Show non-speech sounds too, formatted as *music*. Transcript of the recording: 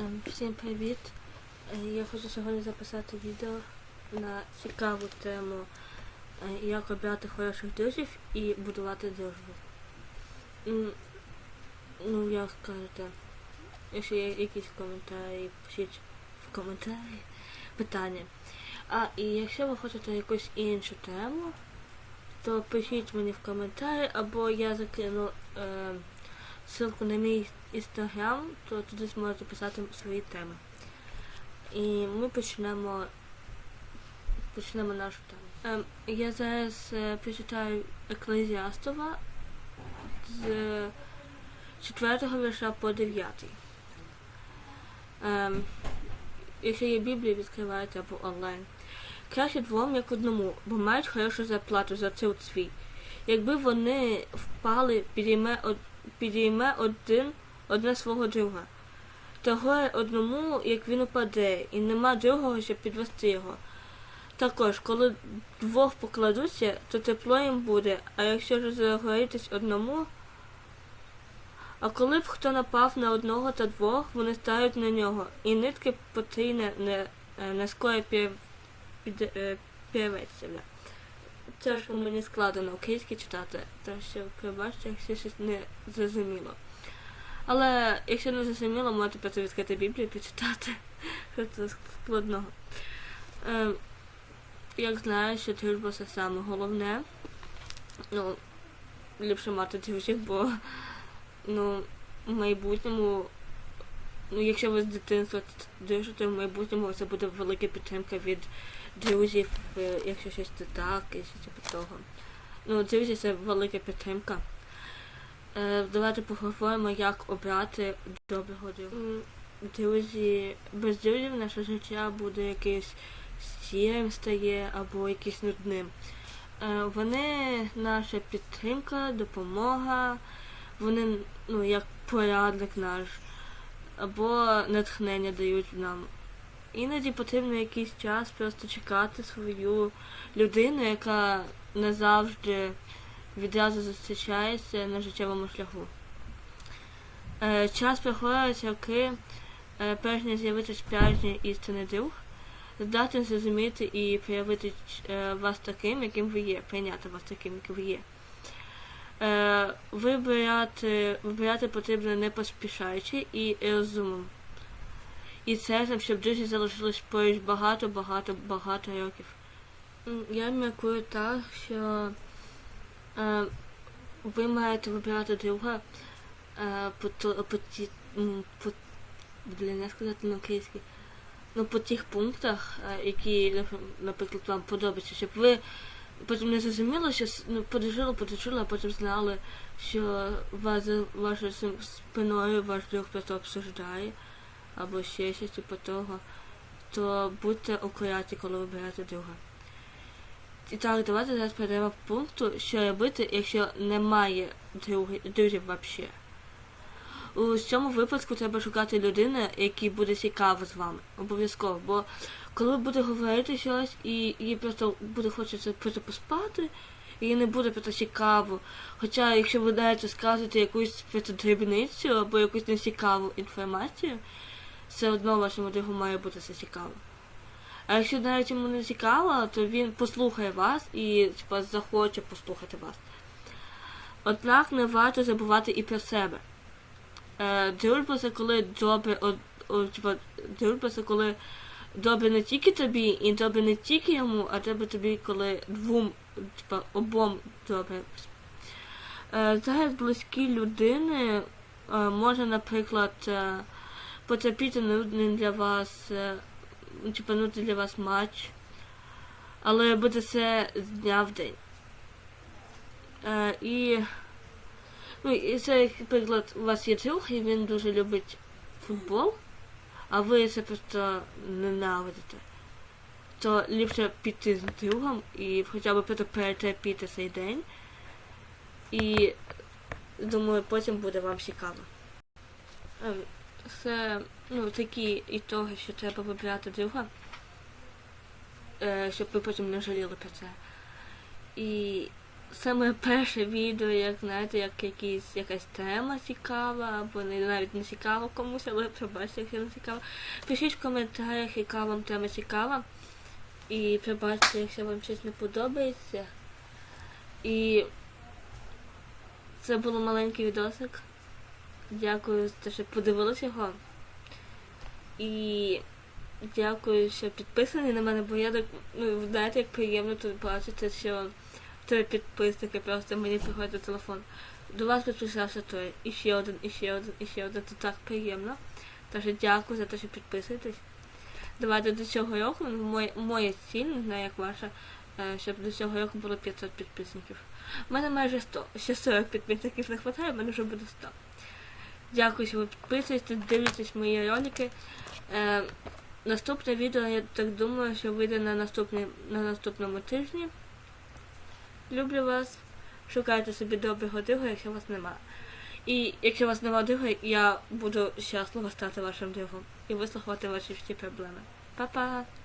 Ем, Всім привіт! Е, Я хочу сьогодні записати відео на цікаву тему, е, як обрати хороших друзів і будувати дружбу. Ну, як скажете, якщо є якісь коментарі, пишіть в коментарі питання. А і якщо ви хочете якусь іншу тему, то пишіть мені в коментарі, або я закину е, ссылку на мій інстаграм, то туди зможете писати свої теми. І ми почнемо почнемо нашу тему. Ем, я зараз е, прочитаю Еклезіастова з 4 вірша по 9. Ем, якщо є Біблія, відкривайте або онлайн. Краще двом, як одному, бо мають хорошу зарплату за труд свій. Якби вони впали, підійме, підійме один одне свого друга. Того одному, як він упаде, і нема другого, щоб підвести його. Також, коли двох покладуться, то тепло їм буде, а якщо ж загорітись одному. А коли б хто напав на одного та двох, вони стають на нього, і нитки потрійне не, е, не скоро пір- Це ж мені складно українське читати, так що пробачте, якщо щось не зрозуміло. Але якщо не зрозуміло, можете просто відкрити Біблію і почитати. *laughs* Що це складного. Е, як знаю, що дружба це саме головне. Ну, ліпше мати друзів, бо ну, в майбутньому, ну, якщо ви з дитинства дружите, в майбутньому це буде велика підтримка від друзів, е, якщо щось не так, і щось типу того. Ну, друзі це велика підтримка. Е, давайте поговоримо, як обрати доброго друга. Друзі, без друзів наше життя буде якесь сірим стає або якесь нудним. Е, Вони наша підтримка, допомога, вони ну, як порадник наш, або натхнення дають нам. Іноді потрібно якийсь час просто чекати свою людину, яка не завжди відразу зустрічається на життєвому шляху. Е, час приходить, роки, е, перш ніж з'явиться справжній істинний друг, здатен зрозуміти і проявити е, вас таким, яким ви є, прийняти вас таким, яким ви є. Вибирати, вибирати потрібно не поспішаючи і розумом. І серцем, щоб друзі залишились поруч багато, багато, багато років. Я міркую так, що е, ви маєте вибирати друга е, по, по, по блін, як сказати на українській, ну по тих пунктах, е, які, наприклад, вам подобаються, щоб ви потім не зрозуміли, що ну, подружили, подружили, а потім знали, що вас вашою спиною ваш друг просто обсуждає, або ще щось типу того, то будьте акуратні, коли вибираєте друга. І так, давайте зараз перейдемо к пункту, що робити, якщо немає друзів взагалі. У цьому випадку треба шукати людину, якій буде цікаво з вами. Обов'язково. Бо коли ви будете говорити щось і їй просто буде хочеться просто поспати, і не буде просто цікаво. Хоча, якщо ви даєте сказати якусь дрібницю або якусь нецікаву інформацію, все одно вашому другу має бути це цікаво. А якщо навіть йому не цікаво, то він послухає вас і типа, захоче послухати вас. Однак не варто забувати і про себе. Дружба це коли добре, от, от, типа, дружба це коли добре не тільки тобі, і добре не тільки йому, а добре тобі, коли двом, типа, обом добре. Е, зараз близькі людини е, може, наприклад, е, потерпіти нудний для вас, е, ну, типа, нудний для вас матч, але буде це з дня в день. Е, і Ну, і це, приклад, у вас є друг, і він дуже любить футбол, а ви це просто ненавидите. То ліпше піти з другом і хоча б перетерпіти цей день. І думаю, потім буде вам цікаво. Це ну, такі ітоги, що треба вибирати друга, е, щоб ви потім не жаліли про це. І моє перше відео, як знаєте, як якісь, якась тема цікава, або не, навіть не цікава комусь, але пробачте, якщо не цікава. Пишіть в коментарях, яка вам тема цікава. І пробачте, якщо вам щось не подобається. І це був маленький відосик. Дякую за те, що подивилися його. І дякую, що підписані на мене, бо я так, ну, знаєте, як приємно тут бачити, що три підписники просто мені приходить телефон. До вас підписався той. І ще один, і ще один, і ще один. Це так приємно. Тож дякую за те, що підписуєтесь. Давайте до цього року, ну, моя, моя ціль, не знаю, як ваша, е, щоб до цього року було 500 підписників. У мене майже 100. Ще 40 підписників не вистачає, в мене вже буде 100. Дякую, що ви підписуєтесь, дивитесь мої ролики. Е, наступне відео, я так думаю, що вийде на, наступний, на наступному тижні. Люблю вас. Шукайте собі доброго друга, якщо вас нема. І якщо вас нема друга, я буду щаслива стати вашим другом і вислухати ваші всі проблеми. Па-па!